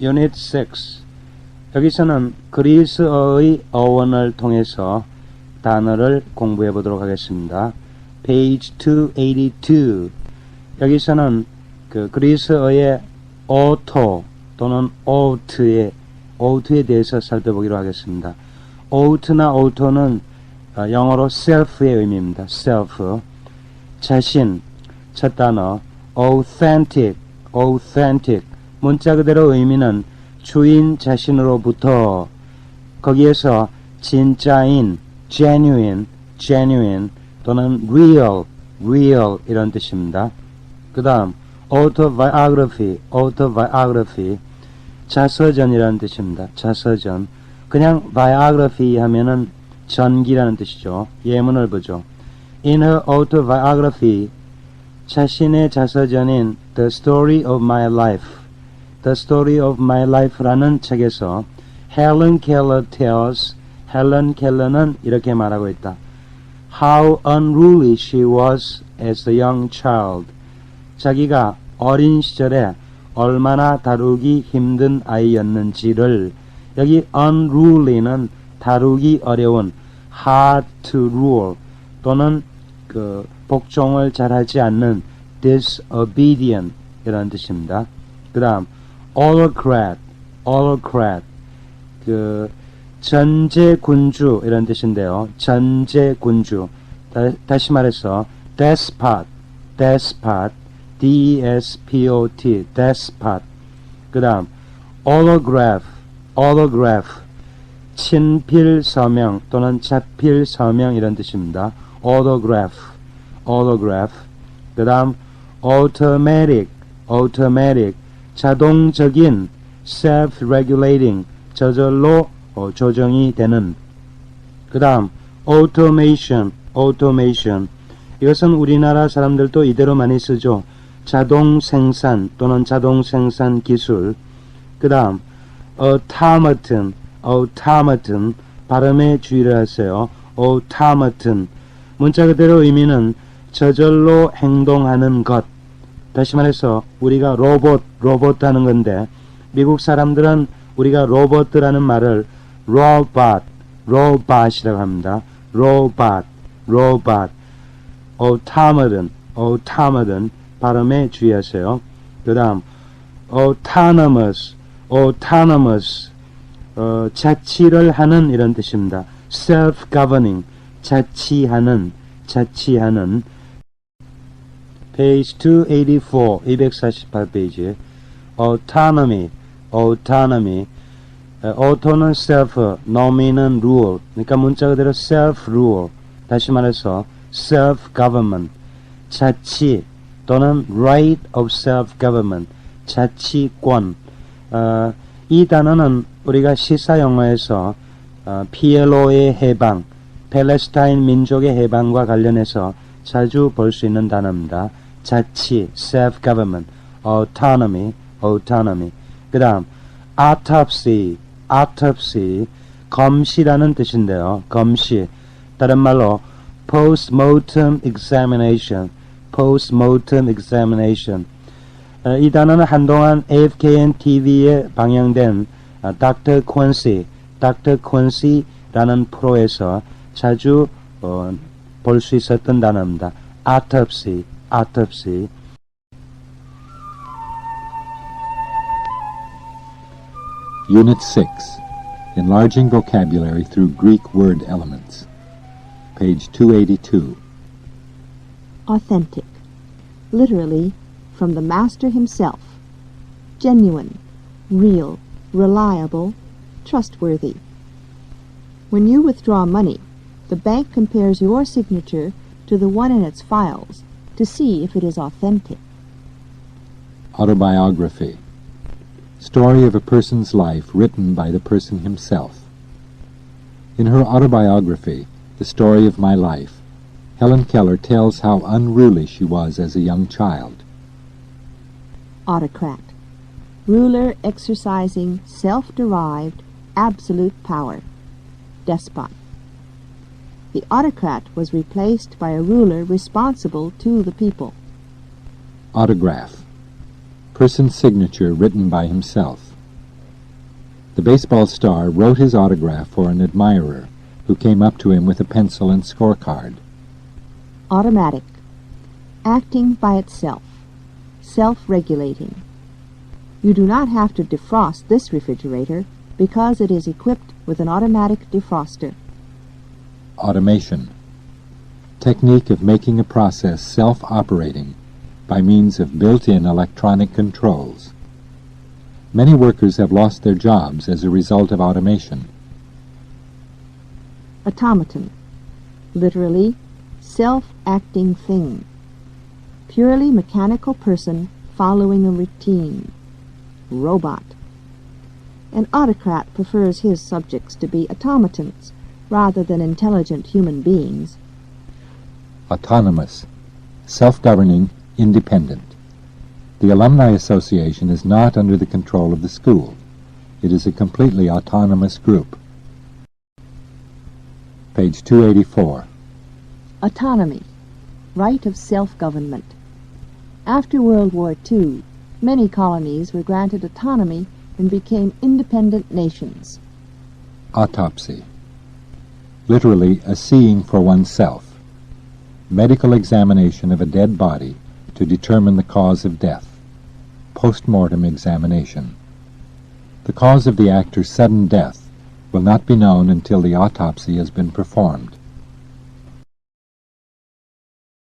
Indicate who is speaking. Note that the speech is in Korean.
Speaker 1: Unit 6 여기서는 그리스어의 어원을 통해서 단어를 공부해 보도록 하겠습니다. Page 282 여기서는 그 그리스어의 auto 또는 out의 out에 대해서 살펴보기로 하겠습니다. out나 auto는 어, 영어로 self의 의미입니다. self 자신 첫 단어 authentic authentic 문자 그대로 의미는 주인 자신으로부터 거기에서 진짜인 genuine genuine 또는 real real 이런 뜻입니다. 그 다음 autobiography autobiography 자서전이라는 뜻입니다. 자서전 그냥 biography 하면은 전기라는 뜻이죠. 예문을 보죠. In her autobiography 자신의 자서전인 The Story of My Life The Story of My Life라는 책에서 Helen Keller tells 헬런 켈러는 이렇게 말하고 있다. How unruly she was as a young child. 자기가 어린 시절에 얼마나 다루기 힘든 아이였는지를 여기 unruly는 다루기 어려운 hard to rule 또는 그 복종을 잘하지 않는 disobedient 이라는 뜻입니다. 그 다음 autocrat, autocrat 그 전제군주 이런 뜻인데요. 전제군주 다, 다시 말해서 despot, despot, D-E-S-P-O-T, despot 그 다음 autograph, autograph 친필 서명 또는 자필 서명 이런 뜻입니다. autograph, autograph 그 다음 automatic, automatic 자동적인 self-regulating 저절로 어, 조정이 되는. 그 다음 automation, automation. 이것은 우리나라 사람들도 이대로 많이 쓰죠. 자동 생산 또는 자동 생산 기술. 그 다음 automaton, automaton. 발음에 주의를 하세요. automaton. 문자 그대로 의미는 저절로 행동하는 것 다시 말해서 우리가 로봇, 로봇 하는 건데 미국 사람들은 우리가 로봇이라는 말을 robot, robot이라고 합니다. robot, robot, automaton, automaton 발음에 주의하세요. 그 다음 autonomous, autonomous 어, 자치를 하는 이런 뜻입니다. self-governing, 자치하는, 자치하는 page 284, 248페이지 autonomy, autonomy auto는 self, nomin은 rule 그러니까 문자 그대로 self-rule 다시 말해서 self-government 자치 또는 right of self-government 자치권 어, 이 단어는 우리가 시사 영화에서 어, PLO의 해방 팔레스타인 민족의 해방과 관련해서 자주 볼 수 있는 단어입니다. 자치, self-government, autonomy, autonomy. 그 다음, autopsy, autopsy, 검시라는 뜻인데요. 검시. 다른 말로, postmortem examination, postmortem examination. 어, 이 단어는 한동안 AFKN TV에 방영된 어, Dr. Quincy, Dr. Quincy라는 프로에서 자주 어, 볼수 있었던 단어입니다. autopsy, autopsy.
Speaker 2: Unit 6 Enlarging Vocabulary Through Greek Word Elements. Page 282.
Speaker 3: Authentic. Literally, from the master himself. Genuine, real, reliable, trustworthy. When you withdraw money, the bank compares your signature to the one in its files to see if it is authentic.
Speaker 2: Autobiography. Story of a person's life written by the person himself. In her autobiography, The Story of My Life, Helen Keller tells how unruly she was as a young child.
Speaker 3: Autocrat. Ruler exercising self-derived, absolute power. Despot. The autocrat was replaced by a ruler responsible to the people.
Speaker 2: Autograph. Person's signature written by himself. The baseball star wrote his autograph for an admirer who came up to him with a pencil and scorecard.
Speaker 3: Automatic. Acting by itself. Self-regulating. You do not have to defrost this refrigerator because it is equipped with an automatic defroster.
Speaker 2: Automation. Technique of making a process self-operating by means of built-in electronic controls. Many workers have lost their jobs as a result of automation.
Speaker 3: Automaton. Literally, self-acting thing. Purely mechanical person following a routine. Robot. An autocrat prefers his subjects to be automatons rather than intelligent human beings.
Speaker 2: Autonomous. Self-governing, independent. The Alumni Association is not under the control of the school. It is a completely autonomous group. Page 284.
Speaker 3: Autonomy. Right of self-government. After World War II, many colonies were granted autonomy and became independent nations.
Speaker 2: Autopsy. Literally, a seeing for oneself. Medical examination of a dead body to determine the cause of death. Post-mortem examination. The cause of the actor's sudden death will not be known until the autopsy has been performed.